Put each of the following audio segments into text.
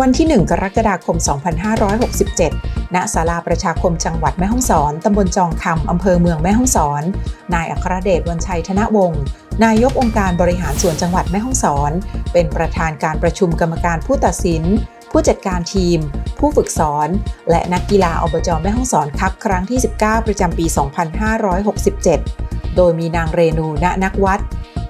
วันที่ 1 กรกฎาคม 2567 ณ ศาลาประชาคมจังหวัดแม่ฮ่องสอน ตำบลจองคำ อำเภอเมืองแม่ฮ่องสอน นายอัครเดชวันชัยธนวงศ์นายกองค์การบริหารส่วนจังหวัดแม่ฮ่องสอน เป็นประธานการประชุมกรรมการผู้ตัดสิน ผู้จัดการทีม ผู้ฝึกสอน และนักกีฬาอบจแม่ฮ่องสอนคัพครั้งที่ 19 ประจำปี 2567 โดยมีนางเรนูณนักวัด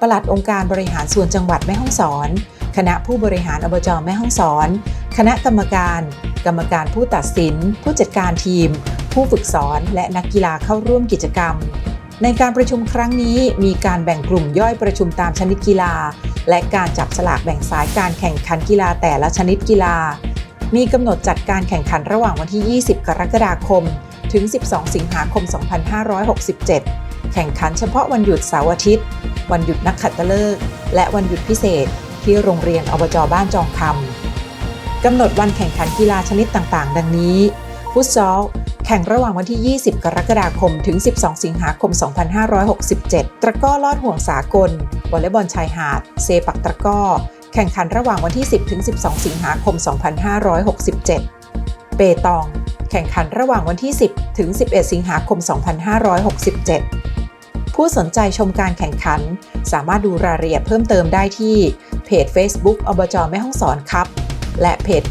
ปลัดองค์การบริหารส่วนจังหวัดแม่ฮ่องสอน คณะผู้บริหารอบจแม่ฮ่องสอน คณะกรรมการ กรรมการผู้ตัดสิน ผู้จัดการทีม ผู้ฝึกสอนและนักกีฬาเข้าร่วมกิจกรรม ในการประชุมครั้งนี้มีการแบ่งกลุ่มย่อยประชุมตามชนิดกีฬา และการจับฉลากแบ่งสายการแข่งขันกีฬาแต่ละชนิดกีฬา มีกำหนดจัดการแข่งขันระหว่างวันที่ 20 กรกฎาคม ถึง 12 สิงหาคม 2567 แข่งขันเฉพาะวันหยุดเสาร์อาทิตย์ วันหยุดนักขัตฤกษ์และวันหยุดพิเศษ ที่โรงเรียนอบจบ้านจองคำกำหนดวันแข่งขันกีฬาชนิดต่างๆ ดังนี้ ฟุตซอล แข่งระหว่างวันที่ 20 กรกฎาคม ถึง 12 สิงหาคม 2567 ตะก้อลอดห่วงสากล วอลเลย์บอลชายหาด เซปักตะก้อ แข่งขันระหว่างวันที่ 10 ถึง 12 สิงหาคม 2567 เปตอง แข่งขันระหว่างวันที่ 10 ถึง 11 สิงหาคม 2567ผู้สนใจชมการแข่งขัน สามารถดูรายละเอียดเพิ่มเติมได้ที่ เพจ Facebook อบจแม่ห้องสอนครับ และเพจ